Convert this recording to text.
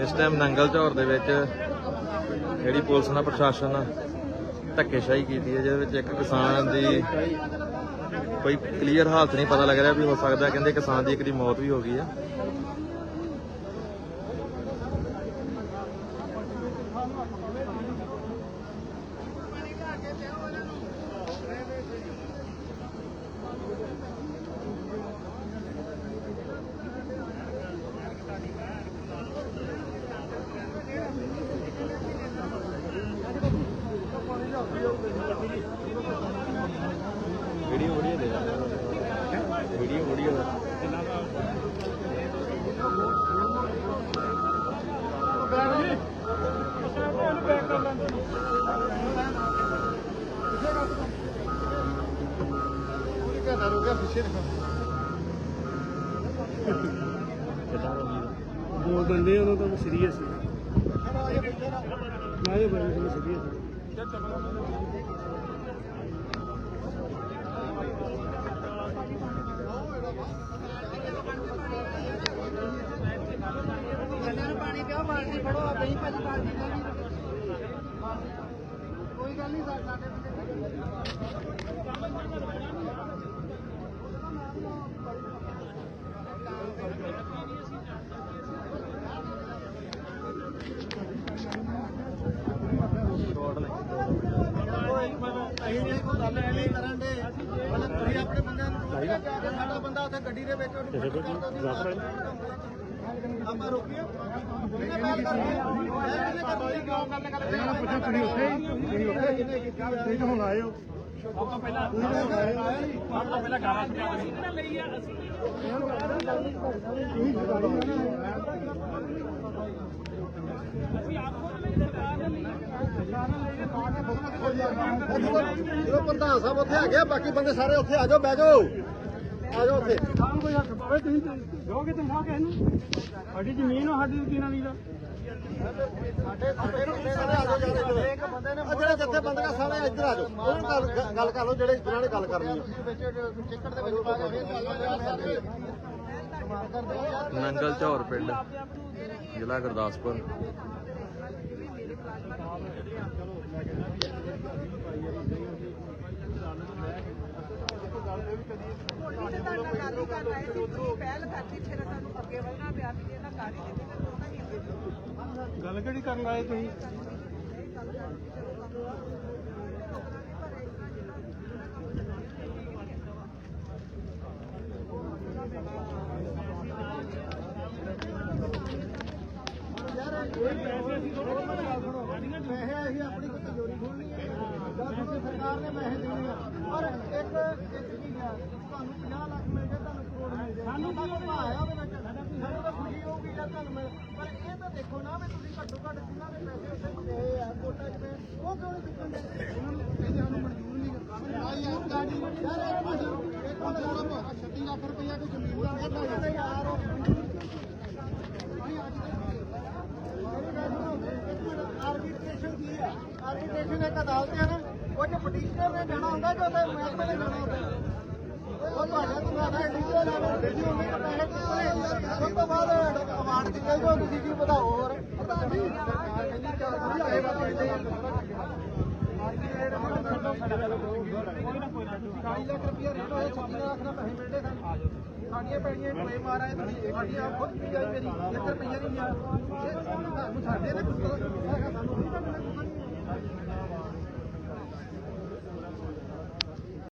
ਇਸ ਟਾਈਮ ਨੰਗਲ ਝੌਰ ਦੇ ਵਿੱਚ ਜਿਹੜੀ ਪੁਲਿਸ ਨਾਲ ਪ੍ਰਸ਼ਾਸਨ ਨਾਲ ਧੱਕੇਸ਼ਾਹੀ ਕੀਤੀ ਹੈ, ਜਿਹਦੇ ਵਿੱਚ ਇੱਕ ਕਿਸਾਨ ਦੀ ਕੋਈ ਕਲੀਅਰ ਹਾਲਤ ਨਹੀਂ ਪਤਾ ਲੱਗ ਰਿਹਾ ਵੀ ਹੋ ਸਕਦਾ, ਕਹਿੰਦੇ ਕਿਸਾਨ ਦੀ ਇੱਕ ਦੀ ਮੌਤ ਵੀ ਹੋ ਗਈ ਹੈ। ਵੀਡੀਓ ਵੀਡੀਓ ਦੇ ਵੀਡੀਓ ਵੀਡੀਓ ਪੂਰੀ ਘੰਟਾ ਰੁਕਿਆ ਉਹਨਾਂ ਤੋਂ ਸੀਰੀਅਸ ਮੈਂ ਇਹ ਬੰਦੇ ਸੀਰੀਅਸ ਬੰਦਿਆਂ ਨੂੰ ਪਾਣੀ ਪਿਆ ਬਾਲਟੀ ਫੜੋ, ਆਪੇ ਹੀ ਭਾਜੀ ਬਾਲਟੀ ਦੇ ਵੀ ਕੋਈ ਗੱਲ ਨਹੀਂ, ਸਾਡੇ ਅਸੀਂ ਨਹੀਂ ਕੋਈ ਗੱਲ ਨਹੀਂ ਕਰਨ ਦੇ ਮਤਲਬ ਤੁਸੀਂ ਆਪਣੇ ਬੰਦਿਆਂ ਨੂੰ ਰੋਕਿਆ ਜਾ ਕੇ ਸਾਡਾ ਬੰਦਾ ਉੱਥੇ ਗੱਡੀ ਦੇ ਵਿੱਚ ਉਹਨੂੰ ਪੁੱਛ ਕਰ ਦਿੰਦੇ ਆਪਾਂ ਰੋਕੀਏ ਕਿਹਨੇ ਬਾਤ ਕਰਨੀ ਹੈ ਮੈਂ ਕਿਹਨੇ ਕਰਨੀ ਕਿਉਂ ਗੱਲ ਕਰਦੇ ਆ ਪੁੱਛੋ ਤੁਸੀਂ ਉੱਥੇ ਹੀ ਤੁਸੀਂ ਉੱਥੇ ਹੀ ਤੁਸੀਂ ਤਾਂ ਹੁਣ ਆਏ ਹੋ ਆਪਾਂ ਪਹਿਲਾਂ ਆਪਾਂ ਪਹਿਲਾਂ ਗਾਲਾਂ ਜਦੋਂ ਪ੍ਰਧਾਨ ਸਾਹਿਬ ਉੱਥੇ ਹੈਗੇ ਆ, ਬਾਕੀ ਬੰਦੇ ਸਾਰੇ ਉੱਥੇ ਆ ਜਾਓ ਬਹਿ ਜਾਓ। ਆ ਜਾਓ ਉੱਥੇ। ਸਾਨੂੰ ਕੋਈ ਹੱਕ ਪਾਵੇ ਤੁਸੀਂ ਦੋਗੇ ਤਨਖਾਹ ਕਿਸ ਨੂੰ? ਸਾਡੀ ਜ਼ਮੀਨ ਆ ਸਾਡੀ ਕਿਨਾਂ ਦੀ ਦਾ ਸਾਡੇ ਸਾਡੇ ਬੰਦੇ ਸਾਰੇ ਆ ਜਾਓ ਯਾਰ ਇੱਕ ਬੰਦੇ ਨੇ ਜਿਹੜੇ ਜੱਥੇ ਬੰਦਗਾ ਸਾਰੇ ਇੱਧਰ ਆ ਜਾਓ। ਉਹਨਾਂ ਨਾਲ ਗੱਲ- ਕਰ ਲਓ ਜਿਹੜੇ ਨੇ ਗੱਲ ਕਰਨੀ ਚਿੱਕੜ ਦੇ ਵਿੱਚ ਪਾ ਕੇ ਫਿਰ ਨੰਗਲ ਝੌਰ ਪਿੰਡ ਜ਼ਿਲ੍ਹਾ ਗੁਰਦਾਸਪੁਰ। ਤੁਹਾਡੇ ਨਾਲ ਗੱਲ ਹੀ ਕਰ ਰਹੇ ਸੀ ਤੁਸੀਂ ਪਹਿਲ ਕਰਤੀ ਫਿਰ ਤੁਹਾਨੂੰ ਅੱਗੇ ਵਧਣਾ ਪਿਆ ਵੀ ਇਹਨਾਂ ਕਰ ਹੀ ਦਿੱਤੀ ਫਿਰ ਉਹਨਾਂ ਹੀ ਅੱਗੇ ਗੱਲ ਕਿਹੜੀ ਕਰਨ ਆਏ ਤੁਸੀਂ? ਪੈਸੇ ਅਸੀਂ ਆਪਣੀ ਕੋਈ ਤਿਜੋਰੀ ਖੋਲਣੀ ਹੈ ਜਾਂ ਕਿਸੇ ਸਰਕਾਰ ਨੇ ਪੈਸੇ ਦੇਣੇ ਆ ਪਰ ਇੱਕ ਇੱਕ ਚੀਜ਼ ਹੈ ਤੁਹਾਨੂੰ 50 ਲੱਖ ਮਿਲ ਜਾਏ ਤੁਹਾਨੂੰ ਕਰੋੜ ਮਿਲ ਜਾਏ ਸਾਨੂੰ ਤਾਂ ਕੋਈ ਆਇਆ ਵੀ ਨਾ ਸਾਨੂੰ ਤਾਂ ਖੁਸ਼ੀ ਹੋਊਗੀ ਜਦ ਤੁਹਾਨੂੰ ਮਿਲ ਪਰ ਇਹ ਤਾਂ ਦੇਖੋ ਨਾ ਵੀ ਤੁਸੀਂ ਘੱਟੋ ਘੱਟ ਜਿਨ੍ਹਾਂ ਦੇ ਪੈਸੇ ਉੱਥੇ ਗਏ ਆ ਕੋਟਾ ਪਏ, ਉਹ ਕਿਉਂ ਨਹੀਂ ਚੁੱਕਣ ਦੇ? ਉਹਨਾਂ ਨੂੰ ਕਹਿੰਦੇ ਸਾਨੂੰ ਮਨਜ਼ੂਰ ਨਹੀਂ ਕਰਨਾ। ਆ ਯਾਰ ਗਾੜੀ ਯਾਰ ਇੱਕ ਮਿੰਟ ਇੱਕ ਮਿੰਟ ਥੋੜਾ 36 ਲੱਖ ਰੁਪਇਆ ਕੋਈ ਜ਼ਮੀਨ ਦਾ ਨਹੀਂ ਤਾਂ ਯਾਰ ਆਰਬਿਟ੍ਰੇਸ਼ਨ ਕੀ ਹੈ। ਆਰਬਿਟ੍ਰੇਸ਼ਨ ਇੱਕ ਅਦਾਲਤ ਹੈ ਨਾ ਉਹ ਚ ਪਟੀਸ਼ਨਰ ਨੇ ਜਾਣਾ ਹੁੰਦਾ ਕਿ ਉਹਦੇ ਮਹਿਕਮੇ ਨੇ ਜਾਣਾ ਹੁੰਦਾ? ਉਹ ਤੁਹਾਡਾ ਤੁਹਾਡਾ ਇੰਡੀਵਿਜੂਅਲ ਲੈਵਲ ਤੇ ਉਹਨੇ ਪੈਸੇ ਦਿੱਤੇ ਉਸ ਤੋਂ ਬਾਅਦ ਅਵਾਰਡ ਦਿੱਤੇ ਤੁਸੀਂ ਕੀ ਪਤਾ ਹੋਰ ਪਤਾ ਨਹੀਂ ਸਰਕਾਰ ਕਹਿੰਦੀ ਚੱਲ ਕੋਈ ਆਏ ਬਾਤ ਢਾਈ ਲੱਖ ਰੁਪਇਆ ਰੇਟ ਹੋਇਆ 36 ਲੱਖ ਦਾ ਪੈਸੇ ਮਿਲਦੇ ਸਾਨੂੰ ਸਾਡੀਆਂ ਪੈੜੀਆਂ ਪਏ ਮਾਰਾ ਤੁਸੀਂ ਸਾਡੀ ਖੁਦ ਵੀ ਆਈ ਮੇਰੀ 1 ਰੁਪਈਆ ਨਹੀਂ ਮਿਲਿਆ